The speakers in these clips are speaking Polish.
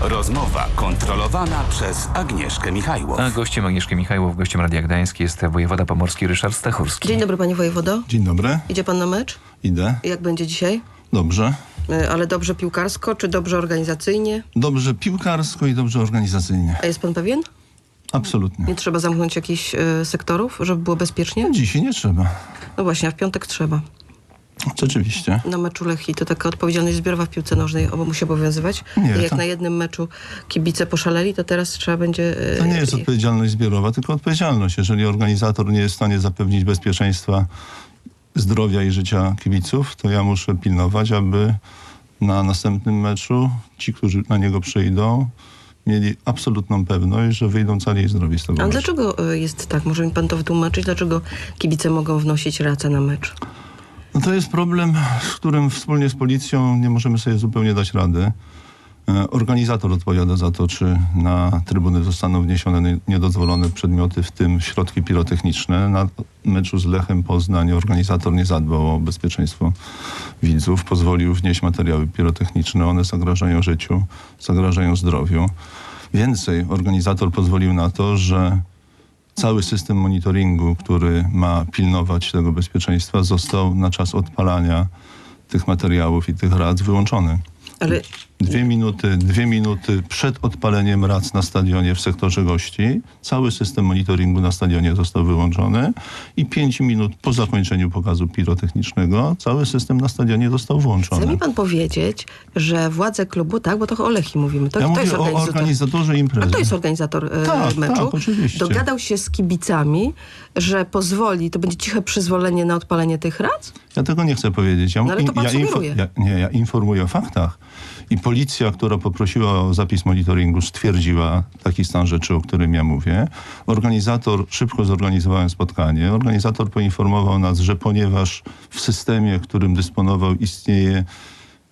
Rozmowa kontrolowana przez Agnieszkę Michajłow. A gościem Agnieszki Michajłow, gościem Radia Gdańsk jest wojewoda pomorski Ryszard Stachurski. Dzień dobry panie wojewodo. Dzień dobry, Idzie pan na mecz? idę. Jak będzie dzisiaj? Dobrze. Y, Ale dobrze piłkarsko, czy dobrze organizacyjnie? Dobrze piłkarsko i dobrze organizacyjnie. A jest pan pewien? Absolutnie. Nie trzeba zamknąć jakichś y, sektorów, żeby było bezpiecznie? Dzisiaj nie trzeba. No właśnie, a w piątek trzeba. Rzeczywiście. Na meczu Lechii to taka odpowiedzialność zbiorowa w piłce nożnej obo musi obowiązywać. Nie, jak to- na jednym meczu kibice poszaleli, to teraz trzeba będzie... y, To nie jest odpowiedzialność zbiorowa, tylko odpowiedzialność. Jeżeli organizator nie jest w stanie zapewnić bezpieczeństwa zdrowia i życia kibiców, to ja muszę pilnować, aby na następnym meczu ci, którzy na niego przyjdą, mieli absolutną pewność, że wyjdą cali i zdrowi z tego A meczu. dlaczego y, jest tak? Może mi pan to wytłumaczyć? Dlaczego kibice mogą wnosić racę na mecz? No to jest problem, z którym wspólnie z policją nie możemy sobie zupełnie dać rady. E, Organizator odpowiada za to, czy na trybuny zostaną wniesione nie- niedozwolone przedmioty, w tym środki pirotechniczne. Na meczu z Lechem Poznań organizator nie zadbał o bezpieczeństwo widzów, pozwolił wnieść materiały pirotechniczne. One zagrażają życiu, zagrażają zdrowiu. Więcej, organizator pozwolił na to, że cały system monitoringu, który ma pilnować tego bezpieczeństwa, został na czas odpalania tych materiałów i tych rac wyłączony. Ale Dwie minuty, dwie minuty przed odpaleniem rac na stadionie w sektorze gości cały system monitoringu na stadionie został wyłączony i pięć minut po zakończeniu pokazu pirotechnicznego cały system na stadionie został chce włączony. mi pan powiedzieć, że władze klubu, tak, bo to o Lechii mówimy, to, Ja to mówię jest o organizator. organizatorze A imprezy. to jest organizator e, Tak, meczu. tak, oczywiście. Dogadał się z kibicami, że pozwoli, to będzie ciche przyzwolenie na odpalenie tych rac? Ja tego nie chcę powiedzieć. Ja, No ale to pan ja, ja, nie, ja informuję o faktach. I policja, która poprosiła o zapis monitoringu, stwierdziła taki stan rzeczy, o którym ja mówię. Organizator, szybko zorganizowałem spotkanie. Organizator poinformował nas, że ponieważ w systemie, którym dysponował, istnieje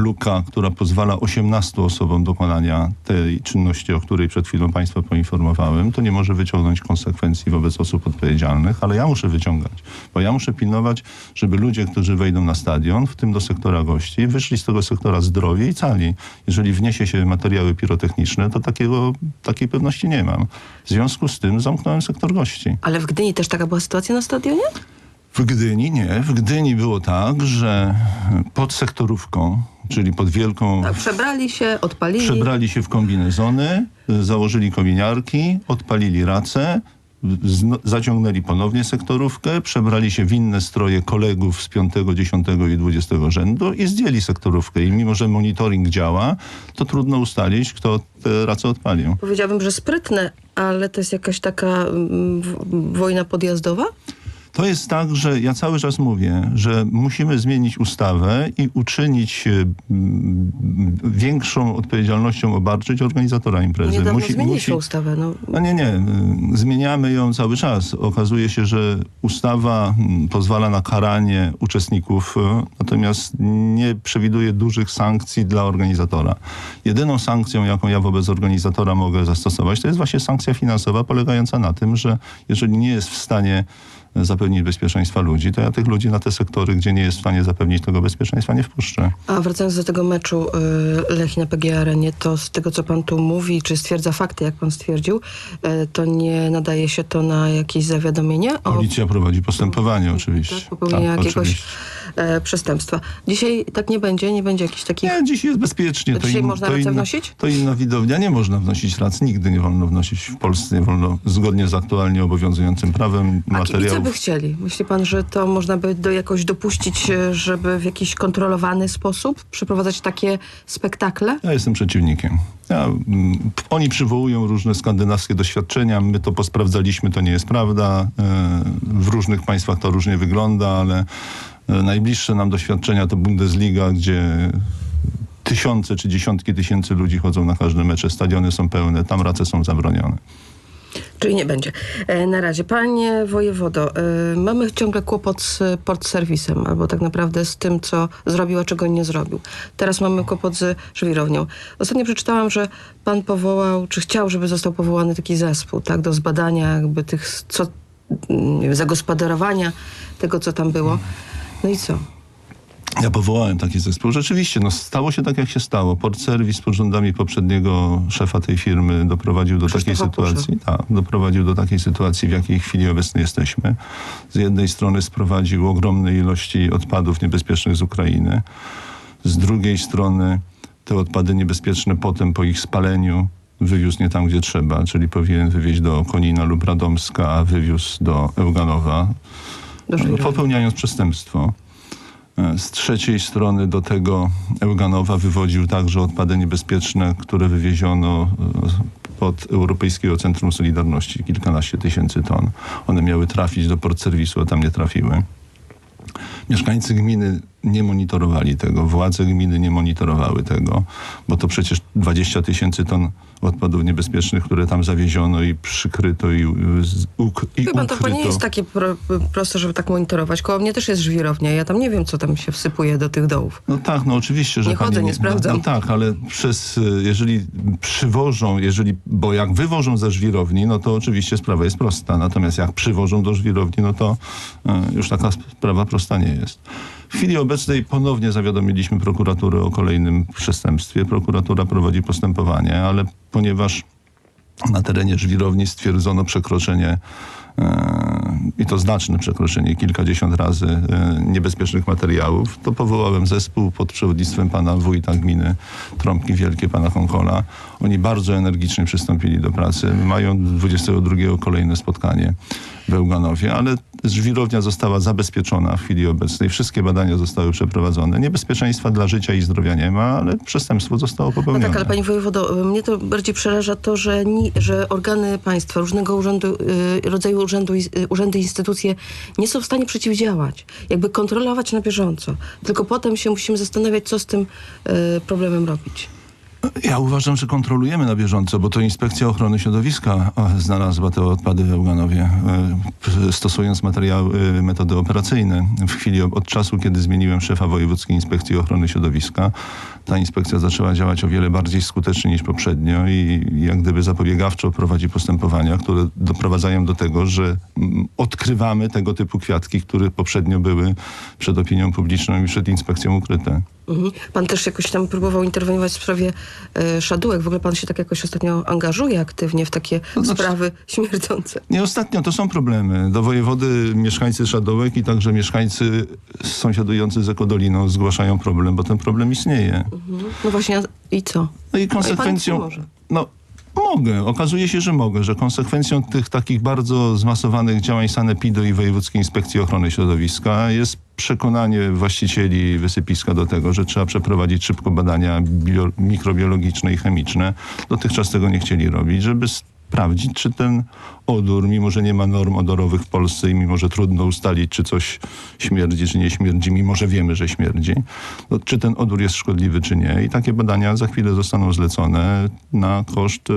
luka, która pozwala 18 osobom dokonania tej czynności, o której przed chwilą Państwa poinformowałem, to nie może wyciągnąć konsekwencji wobec osób odpowiedzialnych, ale ja muszę wyciągać, bo ja muszę pilnować, żeby ludzie, którzy wejdą na stadion, w tym do sektora gości, wyszli z tego sektora zdrowi i cali. Jeżeli wniesie się materiały pirotechniczne, to takiego, takiej pewności nie mam. W związku z tym zamknąłem sektor gości. Ale w Gdyni też taka była sytuacja na stadionie? W Gdyni nie. W Gdyni było tak, że pod sektorówką, czyli pod wielką Tak, przebrali się, odpalili. Przebrali się w kombinezony, założyli kominiarki, odpalili racę, zaciągnęli ponownie sektorówkę, przebrali się w inne stroje kolegów z 5, 10 i 20 rzędu i zdjęli sektorówkę. I mimo, że monitoring działa, to trudno ustalić, kto te race odpalił. Powiedziałabym, że sprytne, ale to jest jakaś taka mm, wojna podjazdowa? To jest tak, że ja cały czas mówię, że musimy zmienić ustawę i uczynić e, większą odpowiedzialnością obarczyć organizatora imprezy. Niedawno zmieniliśmy ustawę. No, No nie, nie. Zmieniamy ją cały czas. Okazuje się, że ustawa pozwala na karanie uczestników, y, natomiast nie przewiduje dużych sankcji dla organizatora. Jedyną sankcją, jaką ja wobec organizatora mogę zastosować, to jest właśnie sankcja finansowa polegająca na tym, że jeżeli nie jest w stanie zapewnić bezpieczeństwa ludzi, to ja tych ludzi na te sektory, gdzie nie jest w stanie zapewnić tego bezpieczeństwa, nie wpuszczę. A wracając do tego meczu y, Lechii na PGA Arenie, to z tego, co pan tu mówi, czy stwierdza fakty, jak pan stwierdził, y, to nie nadaje się to na jakieś zawiadomienie o Policja prowadzi postępowanie oczywiście. tak, popełnieniu Tak, jakiegoś oczywiście. E, przestępstwa. Dzisiaj tak nie będzie, nie będzie jakichś takich... Nie, dziś jest bezpiecznie. To dzisiaj można to racę inna, wnosić? To inna widownia. Nie można wnosić rac. Nigdy nie wolno wnosić w Polsce. Nie wolno zgodnie z aktualnie obowiązującym prawem A kibice materiałów. by chcieli. Myśli pan, że to można by do jakoś dopuścić, e, żeby w jakiś kontrolowany sposób przeprowadzać takie spektakle? Ja jestem przeciwnikiem. Ja, mm, oni przywołują różne skandynawskie doświadczenia. My to posprawdzaliśmy, to nie jest prawda. E, W różnych państwach to różnie wygląda, ale najbliższe nam doświadczenia to Bundesliga, gdzie tysiące czy dziesiątki tysięcy ludzi chodzą na każde mecze. Stadiony są pełne, tam race są zabronione. Czyli nie będzie. E, na razie. Panie wojewodo, e, mamy ciągle kłopot z e, port serwisem, albo tak naprawdę z tym, co zrobił, a czego nie zrobił. Teraz mamy kłopot z żwirownią. Ostatnio przeczytałam, że pan powołał, czy chciał, żeby został powołany taki zespół, tak, do zbadania jakby tych, co, mm, zagospodarowania tego, co tam było. No i co? Ja powołałem taki zespół. Rzeczywiście, no, stało się tak, jak się stało. Port Service pod rządami poprzedniego szefa tej firmy doprowadził do takiej Krzysztofa Pusza. sytuacji. Tak, doprowadził do takiej sytuacji, w jakiej chwili obecnej jesteśmy. Z jednej strony sprowadził ogromne ilości odpadów niebezpiecznych z Ukrainy. Z drugiej strony te odpady niebezpieczne potem po ich spaleniu wywiózł nie tam, gdzie trzeba, czyli powinien wywieźć do Konina lub Radomska, a wywiózł do Żwirowa. Popełniając przestępstwo. E, Z trzeciej strony do tego Ełganowa wywodził także odpady niebezpieczne, które wywieziono e, pod Europejskiego Centrum Solidarności, kilkanaście tysięcy ton. One miały trafić do port serwisu, a tam nie trafiły. Mieszkańcy gminy nie monitorowali tego, władze gminy nie monitorowały tego, bo to przecież 20 tysięcy ton odpadów niebezpiecznych, które tam zawieziono i przykryto i, uk, i Wie pan, to ukryto. nie jest takie pro, proste, żeby tak monitorować. Koło mnie też jest żwirownia. Ja tam nie wiem, co tam się wsypuje do tych dołów. No tak, no oczywiście, że Nie chodzę, nie sprawdzam. No, no tak, ale przez, y, jeżeli przywożą, jeżeli, bo jak wywożą ze żwirowni, no to oczywiście sprawa jest prosta. Natomiast jak przywożą do żwirowni, no to y, już taka sprawa prosta nie jest. W chwili obecnej ponownie zawiadomiliśmy prokuraturę o kolejnym przestępstwie. Prokuratura prowadzi postępowanie, ale ponieważ na terenie żwirowni stwierdzono przekroczenie e, i to znaczne przekroczenie, kilkadziesiąt razy e, niebezpiecznych materiałów, to powołałem zespół pod przewodnictwem pana wójta gminy Trąbki Wielkie, pana Konkola. Oni bardzo energicznie przystąpili do pracy. Mają 22 kolejne spotkanie w Ełganowie, ale żwirownia została zabezpieczona w chwili obecnej. Wszystkie badania zostały przeprowadzone. Niebezpieczeństwa dla życia i zdrowia nie ma, ale przestępstwo zostało No popełnione. tak, ale pani wojewodo, mnie to bardziej przeraża to, że, ni, że organy państwa, różnego urzędu, y, rodzaju urzędu, y, urzędy i instytucje nie są w stanie przeciwdziałać. Jakby kontrolować na bieżąco. Tylko potem się musimy zastanawiać, co z tym y, problemem robić. Ja uważam, że kontrolujemy na bieżąco, bo to Inspekcja Ochrony Środowiska znalazła te odpady w Ełganowie, e, stosując materiały, e, metody operacyjne. W chwili od czasu, kiedy zmieniłem szefa Wojewódzkiej Inspekcji Ochrony Środowiska, ta inspekcja zaczęła działać o wiele bardziej skutecznie niż poprzednio i jak gdyby zapobiegawczo prowadzi postępowania, które doprowadzają do tego, że odkrywamy tego typu kwiatki, które poprzednio były przed opinią publiczną i przed inspekcją ukryte. Mhm. Pan też jakoś tam próbował interweniować w sprawie y, szadułek. W ogóle pan się tak jakoś ostatnio angażuje aktywnie w takie To znaczy- sprawy śmierdzące. Nie ostatnio, to są problemy. Do wojewody mieszkańcy Szadołek i także mieszkańcy sąsiadujący z Ekodoliną zgłaszają problem, bo ten problem istnieje. Mhm. No właśnie, i co? No i konsekwencją... No, mogę. Okazuje się, że mogę, że konsekwencją tych takich bardzo zmasowanych działań Sanepidu i Wojewódzkiej Inspekcji Ochrony Środowiska jest przekonanie właścicieli wysypiska do tego, że trzeba przeprowadzić szybko badania bio, mikrobiologiczne i chemiczne. Dotychczas tego nie chcieli robić, żeby sprawdzić, czy ten odór, mimo że nie ma norm odorowych w Polsce i mimo że trudno ustalić, czy coś śmierdzi, czy nie śmierdzi, mimo że wiemy, że śmierdzi, czy ten odór jest szkodliwy, czy nie. I takie badania za chwilę zostaną zlecone na koszt e,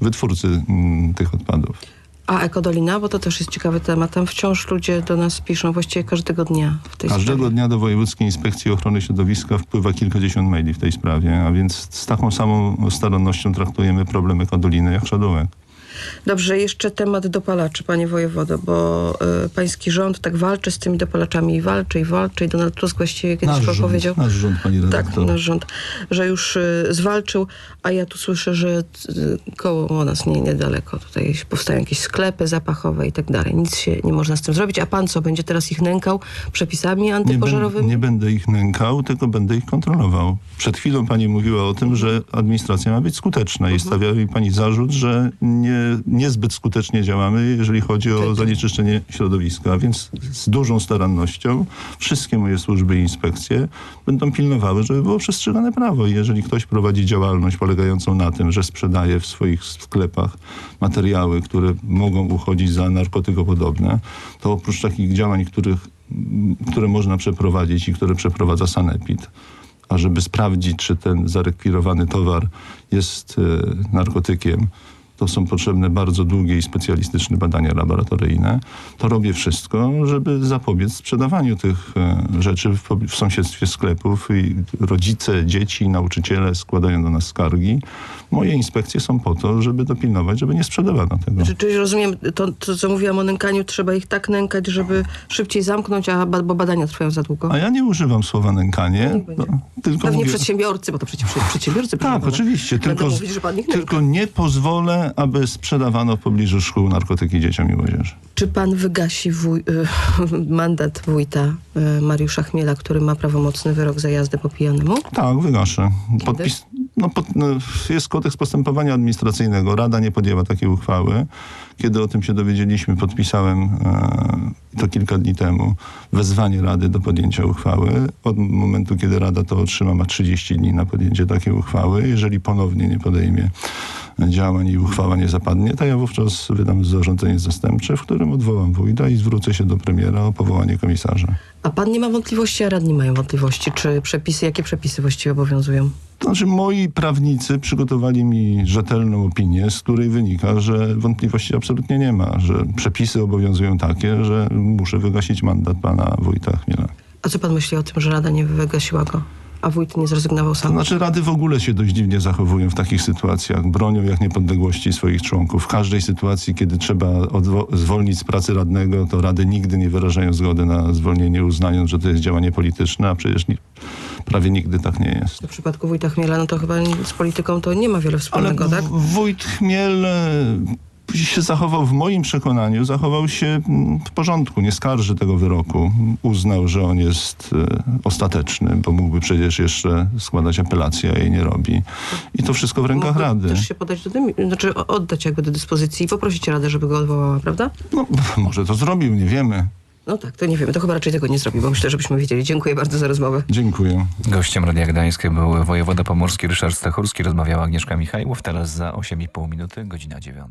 wytwórcy mm, tych odpadów. A Ekodolina, bo to też jest ciekawy temat. Tam wciąż ludzie do nas piszą właściwie każdego dnia w tej Każdego sprawie. dnia do Wojewódzkiej Inspekcji Ochrony Środowiska wpływa kilkadziesiąt maili w tej sprawie, a więc z taką samą starannością traktujemy problem ekodoliny jak szadołek. Dobrze, jeszcze temat dopalaczy, panie wojewodo, bo y, pański rząd tak walczy z tymi dopalaczami i walczy i walczy i Donald Tusk właściwie kiedyś Nasz rząd, powiedział... nasz rząd, pani Tak, redaktor. nasz rząd, że już y, zwalczył, a ja tu słyszę, że y, koło nas nie, niedaleko tutaj powstają jakieś sklepy zapachowe i tak dalej. Nic się nie można z tym zrobić. A pan co, będzie teraz ich nękał przepisami Nie, antypożarowymi? ben, nie będę ich nękał, tylko będę ich kontrolował. Przed chwilą pani mówiła o tym, że administracja ma być skuteczna i stawia mi pani zarzut, że nie, niezbyt skutecznie działamy, jeżeli chodzi o zanieczyszczenie środowiska. Więc z dużą starannością wszystkie moje służby i inspekcje będą pilnowały, żeby było przestrzegane prawo. I jeżeli ktoś prowadzi działalność polegającą na tym, że sprzedaje w swoich sklepach materiały, które mogą uchodzić za narkotykopodobne, to oprócz takich działań, których które można przeprowadzić i które przeprowadza Sanepid, a żeby sprawdzić, czy ten zarekwirowany towar jest e, narkotykiem, to są potrzebne bardzo długie i specjalistyczne badania laboratoryjne, to robię wszystko, żeby zapobiec sprzedawaniu tych e, rzeczy w, w sąsiedztwie sklepów i rodzice, dzieci, nauczyciele składają do nas skargi. Moje inspekcje są po to, żeby dopilnować, żeby nie sprzedawano tego. Czy, czyli rozumiem, to, to co mówiłam o nękaniu, trzeba ich tak nękać, żeby szybciej zamknąć, a bo badania trwają za długo? A ja nie używam słowa nękanie, no, tylko Pewnie mówię... przedsiębiorcy, bo to przecież przedsiębiorcy Tak, oczywiście. Tylko, mówić, tylko nie pozwolę, aby sprzedawano w pobliżu szkół narkotyki dzieciom i młodzieży. Czy pan wygasi wuj, y, mandat wójta y, Mariusza Chmiela, który ma prawomocny wyrok za jazdę po pijanemu? Tak, wygaszę. Podpis, no, pod, no, jest kodeks postępowania administracyjnego. Rada nie podjęła takiej uchwały. Kiedy o tym się dowiedzieliśmy, podpisałem e, to kilka dni temu wezwanie Rady do podjęcia uchwały. Od momentu, kiedy Rada to otrzyma, ma 30 dni na podjęcie takiej uchwały. Jeżeli ponownie nie podejmie działań i uchwała nie zapadnie, to ja wówczas wydam zarządzenie zastępcze, w którym odwołam wójta i zwrócę się do premiera o powołanie komisarza. A pan nie ma wątpliwości, a radni mają wątpliwości, czy przepisy, jakie przepisy właściwie obowiązują? To znaczy moi prawnicy przygotowali mi rzetelną opinię, z której wynika, że wątpliwości absolutnie nie ma, że przepisy obowiązują takie, że muszę wygasić mandat pana wójta Chmiela. A co pan myśli o tym, że rada nie wygasiła go, a wójt nie zrezygnował To sam? znaczy rady w ogóle się dość dziwnie zachowują w takich sytuacjach. Bronią jak niepodległości swoich członków. W każdej sytuacji, kiedy trzeba zwolnić z pracy radnego, to rady nigdy nie wyrażają zgody na zwolnienie, uznając, że to jest działanie polityczne, a przecież ni- prawie nigdy tak nie jest. W przypadku wójta Chmiela, no to chyba z polityką to nie ma wiele Ale wspólnego, tak? w- wójt Chmiel e, się zachował, w moim przekonaniu, zachował się mm, w porządku, nie skarży tego wyroku. Uznał, że on jest e, ostateczny, bo mógłby przecież jeszcze składać apelację, a jej nie robi. I to wszystko w rękach Mógłby Rady. też się podać do dymi- znaczy oddać jakby do dyspozycji i poprosić Radę, żeby go odwołała, prawda? No, może to zrobił, nie wiemy. No tak, to nie wiemy. To chyba raczej tego nie zrobi, bo myślę, żebyśmy wiedzieli. Dziękuję bardzo za rozmowę. Dziękuję. Gościem Radia Gdańskie był wojewoda pomorski Ryszard Stachurski. Rozmawiała Agnieszka Michajłow. Teraz za 8,5 minuty, godzina 9.